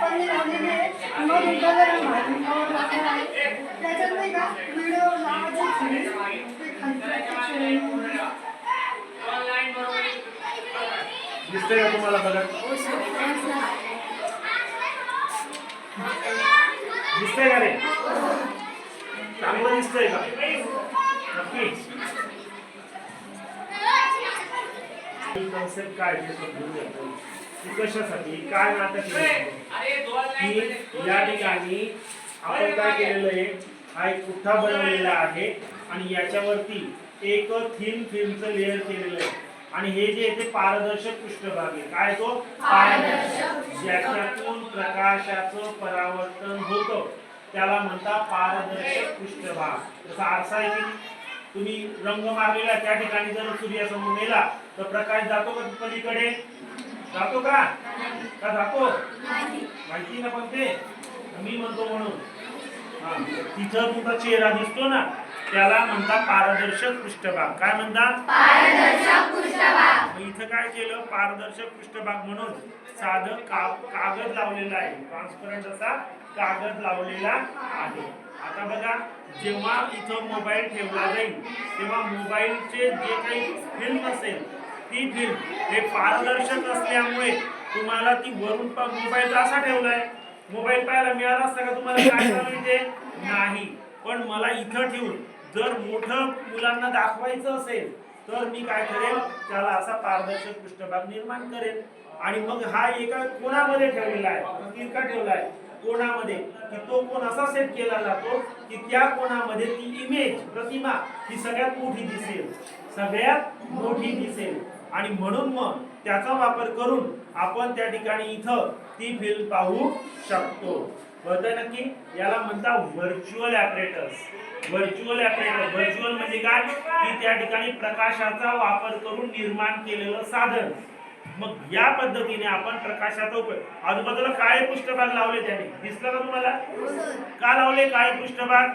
पल्ली लावलेली आहे मग उठायला आहे त्याच्यात नाही का व्हिडिओ दिसतंय का तुम्हाला बघा? दिसतंय का रे? चांगलं दिसतंय का? नक्की. कन्सेप्ट काय कशासाठी? काय नाटक या ठिकाणी आपण काय केलेलं आहे? हा एक पुठ्ठा बनवलेला आहे आणि याच्यावरती एक थिन फिल्मचं लेअर केलेलं आहे. आणि हे जे आहे ते पारदर्शक पृष्ठभाग आहे. काय तो? पारदर्शक ज्याच्यातून प्रकाशाचं परावर्तन होतं. त्याला म्हणता पारदर्शक पृष्ठभाग. जसा आरसा आहे की? तुम्ही रंग मारलेला त्या ठिकाणी जर सूर्यासमोर नेला तर प्रकाश जातो का पलीकडे? जातो का? का जातो? माहिती ना पण ते? मी म्हणतो म्हणून. तिथं तुमचा चेहरा दिसतो ना त्याला म्हणतात पारदर्शक पृष्ठभाग. काय म्हणतात? इथं काय केलं? पारदर्शक पृष्ठभाग म्हणून साधं का कागद लावलेला आहे. ट्रान्सपरंट असा कागद लावलेला आहे. आता बघा जेव्हा इथं मोबाईल ठेवला जाईल तेव्हा मोबाईलचे जे काही फिल्म असेल ती फिल्म हे पारदर्शक असल्यामुळे तुम्हाला ती वरून पा- मोबाईल असा ठेवलाय. मोबाईल पाहायला मिळाला असता का तुम्हाला? काय सांगितले नाही. पण मला इथं ठेवून जर मोठं मुलांना दाखवायचं असेल तर मी काय करेल? त्याला असा पारदर्शक पृष्ठभाग निर्माण करेल. आणि मग हा एका कोणामध्ये ठेवलेला आहे? तिरका ठेवला आहे. कोणामध्ये? की तो कोण असा सेट केला जातो की त्या कोणामध्ये ती इमेज प्रतिमा ही सगळ्यात मोठी दिसेल. सगळ्यात मोठी दिसेल. आणि म्हणून मग त्याचा वापर करून आपण त्या ठिकाणी इथं ती फिल्म पाहू शकतो. कळतंय नक्की? याला म्हणतात virtual operators virtual operator virtual म्हणजे काय? की त्या ठिकाणी प्रकाशाचा वापर करून निर्माण केलेलं साधन. मग या पद्धतीने आपण प्रकाशाचा उपयोग आजूबाजूला काळे पृष्ठभाग लावले त्याने? दिसलं का तुम्हाला? का लावले? काळे पृष्ठभाग?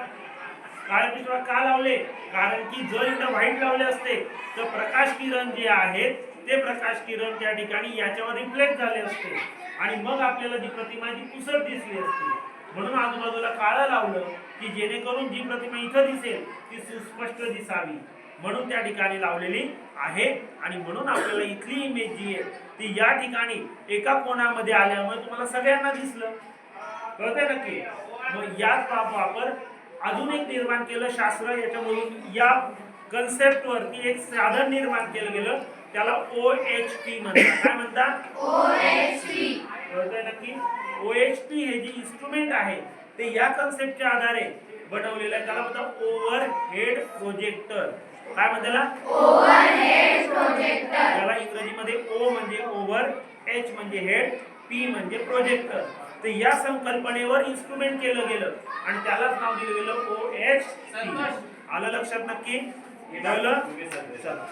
काळे पृष्ठभाग? का लावले? कारण की जर इथं व्हाईट लावले असते तर प्रकाश किरण जे आहेत ते प्रकाश किरण त्या ठिकाणी याच्यावर रिफ्लेक्ट झाले असते. आणि मग आपल्याला जी प्रतिमा जी पुसट दिसली असती म्हणून आजूबाजूला काळं लावलं की जेणेकरून जी प्रतिमा इथं दिसेल ती सुस्पष्ट दिसावी. म्हणून त्या ठिकाणी लावलेली आहे. आणि म्हणून आपल्याला इथली इमेज जी आहे ती या ठिकाणी एका कोणामध्ये आल्यामुळे तुम्हाला सगळ्यांना दिसलं. कळतंय नक्की? मग याच बाब वापर अजून एक निर्माण केलं शास्त्र याच्यामधून या कन्सेप्ट वरती एक साधन निर्माण केलं गेलं. त्याला ओ एच पी म्हणतात. काय म्हणतात कळतंय नक्की? ओ एच पी हे जे इन्स्ट्रुमेंट आहे ते या कन्सेप्टच्या आधारे बनवलेलं आहे. त्याला म्हणतात ओव्हर हेड प्रोजेक्टर काय म्हणतात त्याला? इंग्रजीमध्ये ओ म्हणजे ओव्हर एच म्हणजे हेड पी म्हणजे प्रोजेक्टर तर या संकल्पनेवर इन्स्ट्रुमेंट केलं गेलं. आणि त्यालाच नाव दिलं गेलं ओ एच आलं लक्षात नक्की? हे चला